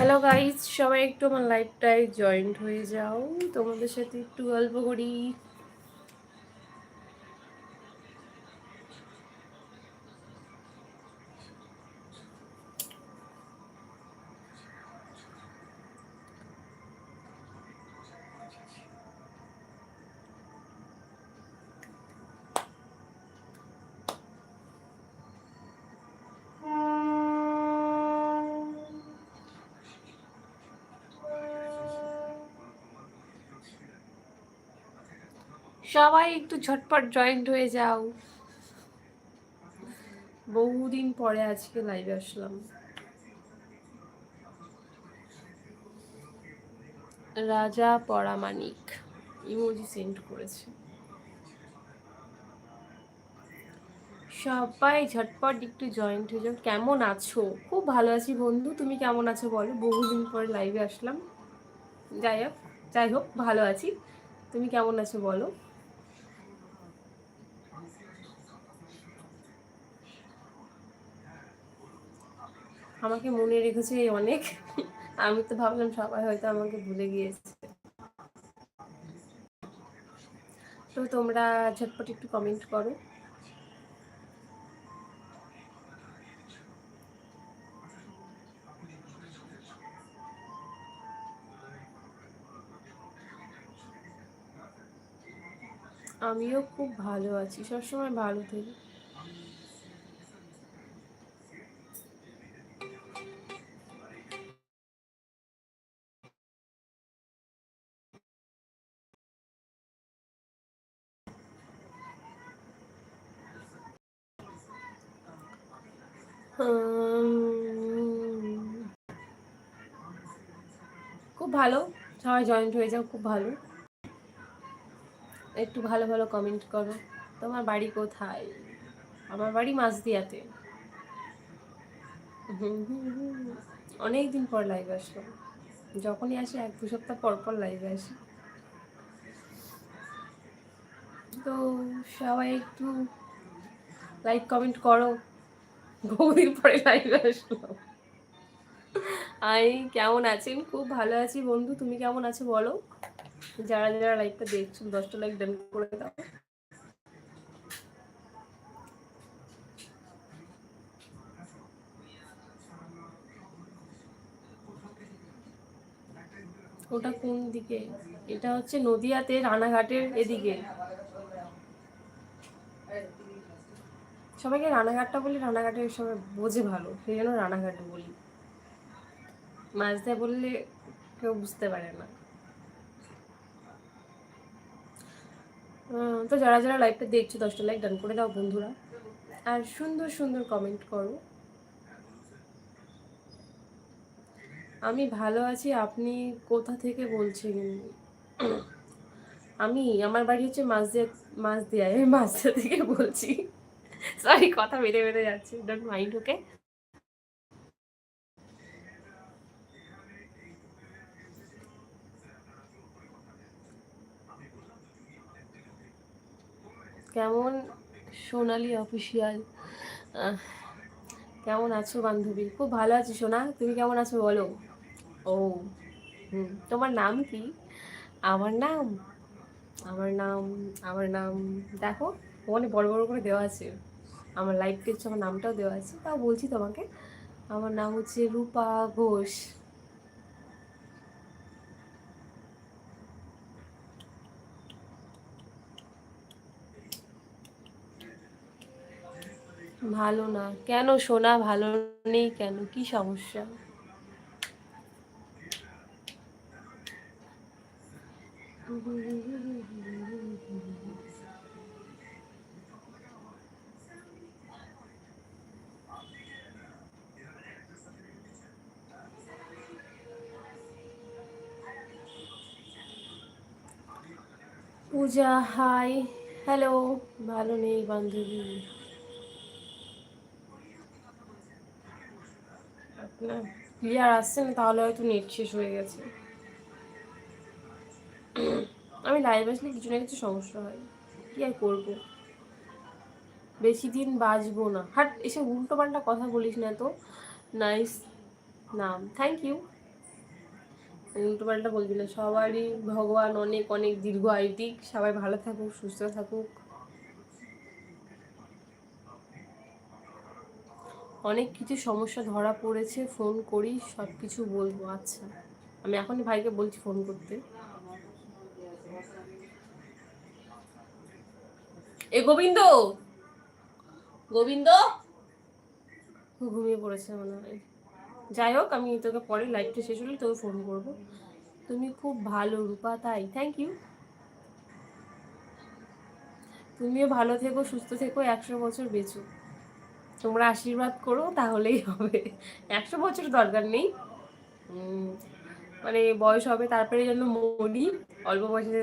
Hello guys সবাই একটু আমার লাইফটাই জয়েন্ট হয়ে যাও। তোমাদের সাথে একটু গল্প করি। সবাই একটু ঝটপট জয়েন্ট হয়ে যাও। বহুদিন পরে আজকে লাইভে আসলাম। রাজা পরামানিক ইমোজি সেন্ড করেছে। সবাই ঝটপট একটু জয়েন্ট হয়ে যাও। কেমন আছো? খুব ভালো আছি বন্ধু, তুমি কেমন আছো বলো? বহুদিন পরে লাইভে আসলাম। যাই হোক যাই হোক, ভালো আছি। তুমি কেমন আছো বলো? আমাকে মনে রেখেছে অনেক। আমি তো ভাবলাম সবাই হয়তো আমাকে ভুলে গিয়েছে। তো তোমরা ঝটপট একটু কমেন্ট করো। আমিও খুব ভালো আছি, সবসময় ভালো থাকি। খুব ভালো। সবাই জয়েন্ট হয়ে যাও, খুব ভালো। একটু ভালো ভালো কমেন্ট করো। তোমার বাড়ি কোথায়? আমার বাড়ি মাঝদিয়াতে। অনেক দিন পর লাইভ আসলো। যখনই আসে, এক দু সপ্তাহ পর পর লাইভে আসি। তো সবাই একটু লাইক কমেন্ট করো। বহুদিন পরে লাইভে আসলো আই, কেমন আছেন? খুব ভালো আছি বন্ধু, তুমি কেমন আছো বলো? যারা যারা লাইভটা দেখছ, দশটা লাইক ডান করে দাও। ওটা কোন দিকে? এটা হচ্ছে নদিয়াতে রানাঘাটের এদিকে। সবাইকে রানাঘাটটা বলি রানাঘাটে সবাই বোঝে ভালো, সেই জন্য রানাঘাট বলি। মাঝদা বললে কেউ বুঝতে পারে না। তো যারা যারা লাইভটা দেখছ, দশটা লাইক ডান করে দাও বন্ধুরা। আর সুন্দর সুন্দর কমেন্ট করো। আমি ভালো আছি, আপনি কোথা থেকে বলছেন? আমি, আমার বাড়ি হচ্ছে মাঝদিয়া মাঝদিয়ায় মাঝদিয়া থেকে বলছি। সরি কথা বেড়ে বেড়ে যাচ্ছে। ডোন্ট মাইন্ড ওকে কেমন সোনালি অফিসিয়াল কেমন আছো বান্ধবী? খুব ভালো আছি সোনা। তুমি কেমন আছো বলো? ও তোমার নাম কি? আমার নাম? আমার নাম আমার নাম, দেখো ওখানে বড় বড় করে দেওয়া আছে। আমার লাইভ পেজ আমার নামটাও দেওয়া আছে, তাও বলছি তোমাকে। আমার নাম হচ্ছে রূপা ঘোষ। ভালো না। কেন সোনা? ভালো নেই কেন? কি সমস্যা? Puja, hi, hello. ভালো নেই বান্ধবী। আপনার ক্লিয়ার আসছে না, তাহলে হয়তো নেট শেষ হয়ে গেছে। আমি লাইভ আসলে কিছু না কিছু সমস্যা হয়। কি আর করব? বেশি দিন বাঁচবো না। হাট এসে উল্টো পাল্টা কথা বলিস না তো। নাইস নাম। থ্যাংক ইউ উল্টো পাল্টা বলবি না সবারই ভগবান অনেক অনেক দীর্ঘ আয়ু সবাই ভালো থাকুক, সুস্থ থাকুক। অনেক কিছু সমস্যা ধরা পড়েছে, ফোন করি সব কিছু বলব আচ্ছা। আমি এখনই ভাইকে বলছি ফোন করতে। এ গোবিন্দ! গোবিন্দ! ঘুমিয়ে পড়েছে মনে হয়। যাই হোক, আমি তোকে পরে লাইভটা শেষ হলে তোকে ফোন করব। তুমি খুব ভালো, রূপা, তাই? থ্যাংক ইউ তুমিও ভালো থেকো, সুস্থ থেকো, একশো বছর বেঁচো। তোমরা আশীর্বাদ করো, তাহলেই হবে। একশো বছর দরকার নেই। মানে বয়স হবে তারপরে যেন মরি, অল্প বয়সে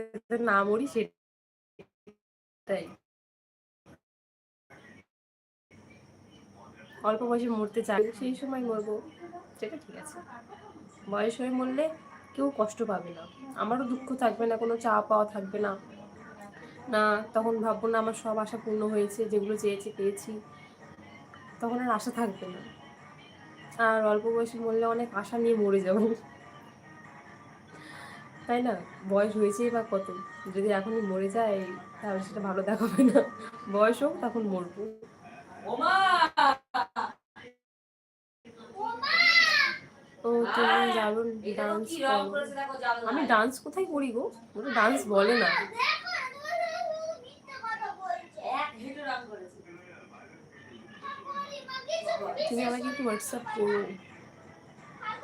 না মরি, সেটাই। অল্প বয়সে মরতে চায় সেই সময় মরবো সেটা ঠিক আছে। বয়স হয়ে মরলে কেউ কষ্ট পাবে না। আমারও দুঃখ থাকবে না, কোনো চা পাওয়া থাকবে না। না, তখন ভাববো না, আমার সব আশা পূর্ণ হয়েছে, যেগুলো চেয়েছি পেয়েছি। তখন আর আশা থাকবে না। আর অল্প বয়সে মরলে অনেক আশা নিয়ে মরে যাব। তাই না? বয়স হয়েছেই বা কত? যদি এখনই মরে যায়, তাহলে সেটা ভালো দেখাবে না। বয়স হোক, তখন মরবো। ও তুমি দারুণ ডান্স আমি ডান্স কোথায় করি গো? ওটা ডান্স বলে না। তুমি আমাকে একটু হোয়াটসঅ্যাপ করো।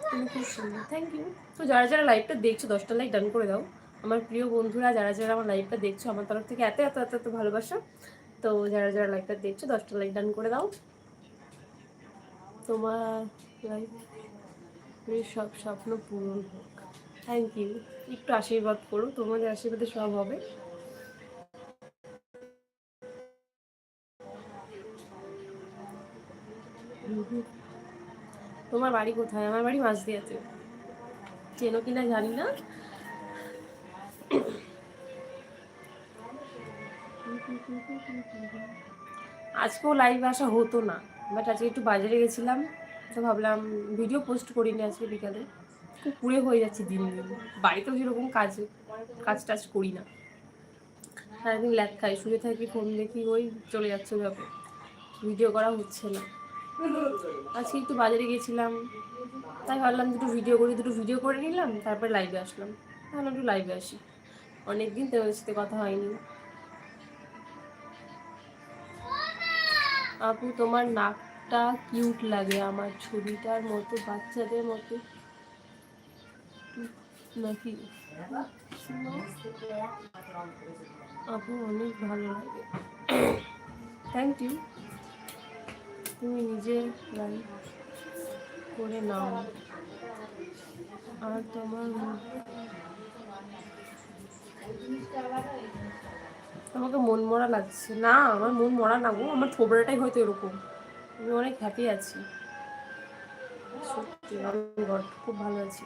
তুমি খুব সুন্দর। থ্যাংক ইউ তো যারা যারা লাইভটা দেখছ দশটা লাইক ডান করে দাও। আমার প্রিয় বন্ধুরা যারা যারা আমার লাইভটা দেখছ আমার তরফ থেকে এত এত এত এত ভালোবাসা। তো যারা যারা লাইভটা দেখছ দশটা লাইক ডান করে দাও। তোমার লাইফ সব স্বপ্ন পূরণ হোক। থ্যাংক ইউ একটু আশীর্বাদ করো, তোমাদের আশীর্বাদে সব হবে। তোমার বাড়ি কোথায়? আমার বাড়ি মাঝদিয়াতে। চেনো কিনা জানি না। আজকেও লাইভ আসা হতো না বাট আজকে একটু বাজারে গেছিলাম। তো ভাবলাম ভিডিও পোস্ট করিনি আজকে বিকালে। খুব পুড়ে হয়ে যাচ্ছে দিন দিন। বাড়িতেও সেরকম কাজ কাজ টাজ করি না। সারাদিন ল্যাপ খাই, শুয়ে থাকি ফোন দেখি, ওই চলে যাচ্ছে ভাবে ভিডিও করা হচ্ছে না। আজকে একটু বাজারে গেছিলাম, তাই ভাবলাম দুটো ভিডিও করি, দুটো ভিডিও করে নিলাম, তারপরে লাইভে আসলাম। ভাবলাম একটু লাইভে আসি। অনেক অনেকদিন তোমাদের সাথে কথা হয়নি। আপু, তোমার নাকটা কিউট লাগে আমার ছবিটার মতো, বাচ্চাদের মতো। নাকি? আপু, অনেক ভালো লাগে। থ্যাংক ইউ তুমি নিজে লাইভ করে নাও। আর তোমার আমাকে মন মরা লাগছে। না, আমার মন মরা না গো, আমার থোবড়াটাই হয়তো এরকম। আমি অনেক হ্যাপি আছি। সত্যি খুব ভালো আছি।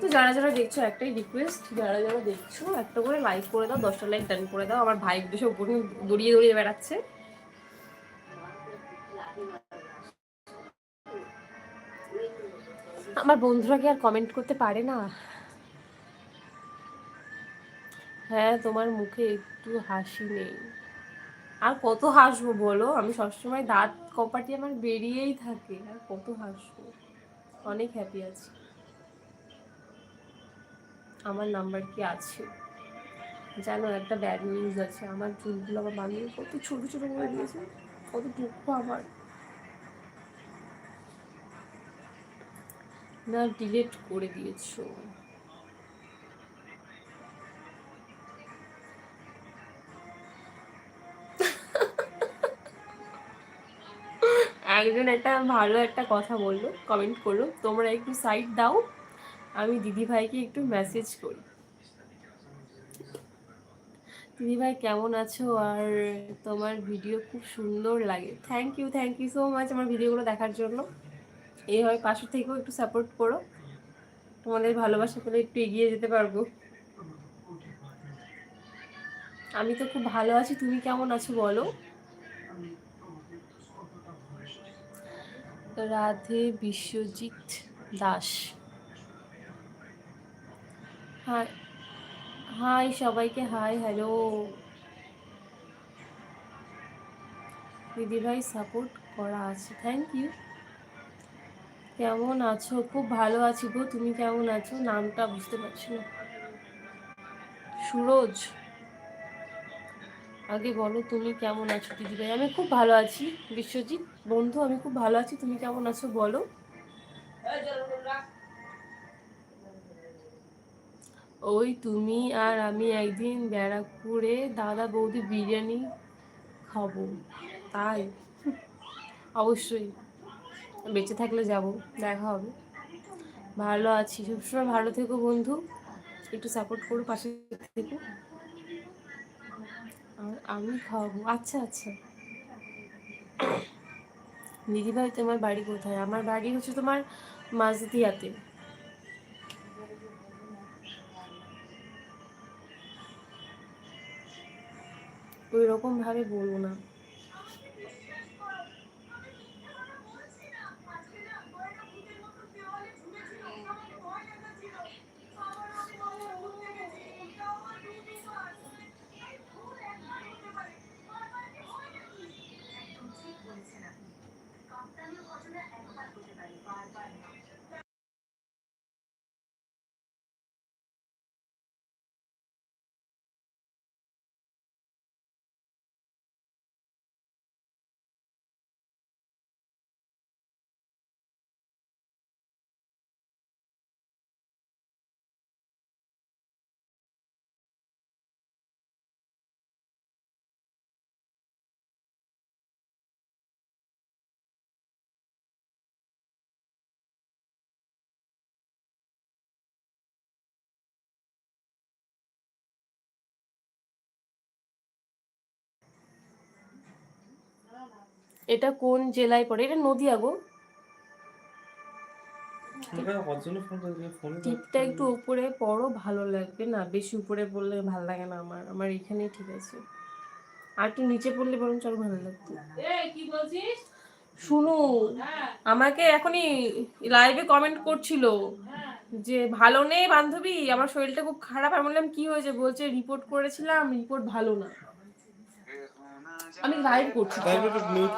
তো যারা যারা দেখছ, একটাই রিকোয়েস্ট যারা যারা দেখছ, একটা করে লাইক করে দাও, দশটা লাইক ডান করে দাও। আমার ভাই দেশে উপরে দড়িয়ে দড়িয়ে বেড়াচ্ছে। আমার বন্ধুরা কি আর কমেন্ট করতে পারে না? হ্যাঁ তোমার মুখে একটু হাসি নেই। আর কত হাসবো বলো? আমি সবসময় দাঁত কপাটি আমার বেরিয়েই থাকে। আর কত হাসবো? অনেক হ্যাপি আছি। আমার নাম্বার কি আছে? জানো, একটা ব্যাড নিউজ আছে। আমার চুলগুলো আমার বানিয়ে কত ছোট ছোট করে দিয়েছে। কত দুঃখ আমার। না ডিলিট করে দিয়েছ। একজন একটা ভালো একটা কথা বলল কমেন্ট করল, তোমরা একটু সাইড দাও, আমি দিদি ভাইকে একটু মেসেজ করি। দিদি ভাই কেমন আছো? আর তোমার ভিডিও খুব সুন্দর লাগে। Thank you thank you so much আমার ভিডিওগুলো দেখার জন্য। এইভাবে পাশে থেকেও একটু সাপোর্ট করো। তোমাদের ভালোবাসা পেলে একটু এগিয়ে যেতে পারব। আমি তো খুব ভালো আছি, তুমি কেমন আছো বলো? রাধে বিশ্বজিৎ দাস। হাই সবাইকে, হাই, হ্যালো। দিদিভাই সাপোর্ট করা আছে, থ্যাংক ইউ। কেমন আছো? খুব ভালো আছি গো, তুমি কেমন আছো? নামটা বুঝতে পারছি না। সুরজ, আগে বলো তুমি কেমন আছো দিদিভাই? আমি খুব ভালো আছি, বিশ্বজিৎ? বন্ধু, আমি খুব ভালো আছি। তুমি কেমন আছো বলো? ওই তুমি আর আমি একদিন ব্যারাকপুরে দাদা বৌদি বিরিয়ানি খাব। তাই? অবশ্যই। বেঁচে থাকলে যাব, দেখা হবে। ভালো আছি। সবসময় ভালো থেকো বন্ধু। একটু সাপোর্ট করো পাশে থেকো। আর আমি খাওয়াবো আচ্ছা আচ্ছা। দিদিভাই তোমার বাড়ি কোথায়? আমার বাড়ি হচ্ছে তোমার মাঝদিয়াতে। ওই রকম ভাবে বলব না। এটা কোন জেলায় পড়ে? এটা নদিয়া গো। টিপটা একটু উপরে পড়ো ভালো লাগবে না। বেশি উপরে পড়লে ভালো লাগে না আমার। আমার এখানেই ঠিক আছে। আর একটু নিচে পড়লে বরং চলো ভালো লাগতো। কি বলছিস? শুনু আমাকে এখনই লাইভে কমেন্ট করছিল যে ভালো নেই বান্ধবী আমার শরীরটা খুব খারাপ। আমি বললাম কি হয়েছে? বলছে রিপোর্ট করেছিলাম রিপোর্ট ভালো না। আমি লাইভ করছি। Mute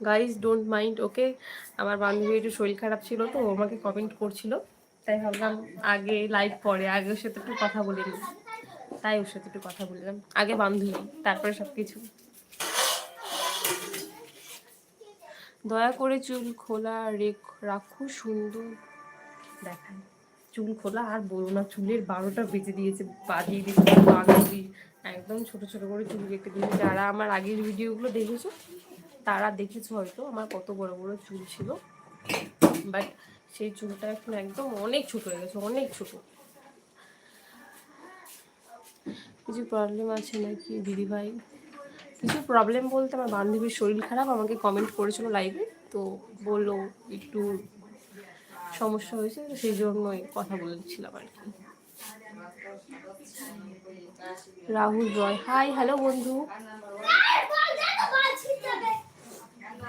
guys don't mind okay আমার বান্ধবী একটু শরীর খারাপ ছিল তো, ও আমাকে কমেন্ট করছিল। তাই ভাবলাম আগে লাইভ পরে, আগে ওর সাথে একটু কথা বলে নিই। তাই ওর সাথে একটু কথা বললাম আগে বান্ধবী, তারপরে সব কিছু দয়া করে চুল খোলা রেখ সুন্দর। দেখান। চুল খোলা আর বলো না, চুলের বারোটা বেঁচে দিয়েছে বাজিয়ে দিয়েছে বান্ধবী। একদম ছোট ছোট করে চুল কেটে দিয়েছে। যারা আমার আগের ভিডিওগুলো দেখেছ তারা দেখেছ হয়তো, আমার কত বড় বড় চুল ছিল। বাট সেই চুলটা এখন একদম অনেক ছোট হয়ে গেছে, অনেক ছোট। কিছু প্রবলেম আছে নাকি, দিদিভাই? কিছু প্রবলেম বলতে আমার বান্ধবীর শরীর খারাপ, আমাকে কমেন্ট করেছিল লাইভে তো বলল একটু সমস্যা হয়েছে, তো সেই জন্যই কথা বলেছিলাম আর কি। রাহুল রয় হাই হ্যালো বন্ধু।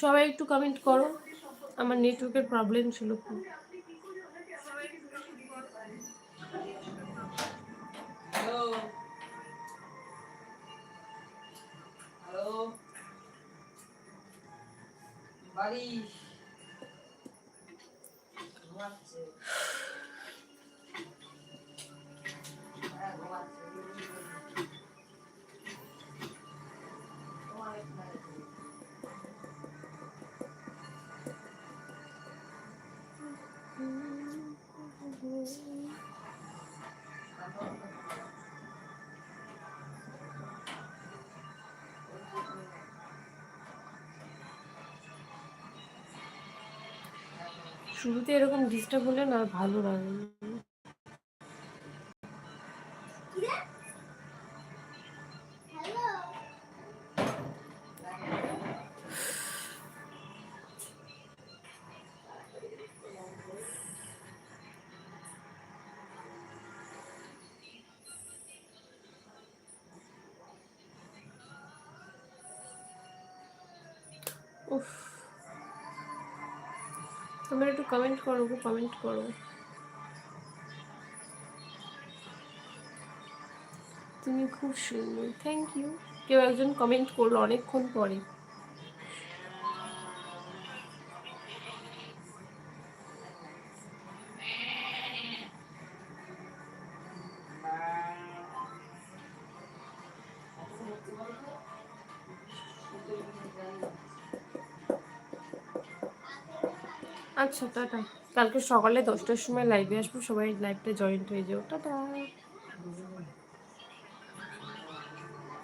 সবাই একটু কমেন্ট করো। আমার নেটওয়ার্কের প্রবলেম ছিল খুব। বাড়ি। ঘুমাচ্ছে শুরুতে এরকম ডিস্টার্ব হলে না ভালো লাগে না। কমেন্ট করো গো কমেন্ট করো। তুমি খুব সুন্দর থ্যাংক ইউ কেউ একজন কমেন্ট করল অনেকক্ষণ পরে। আচ্ছা টাটা। কালকে সকালে দশটার সময় লাইভে আসব সবাই লাইভটা জয়েন্ট হয়ে যাও। টাটা।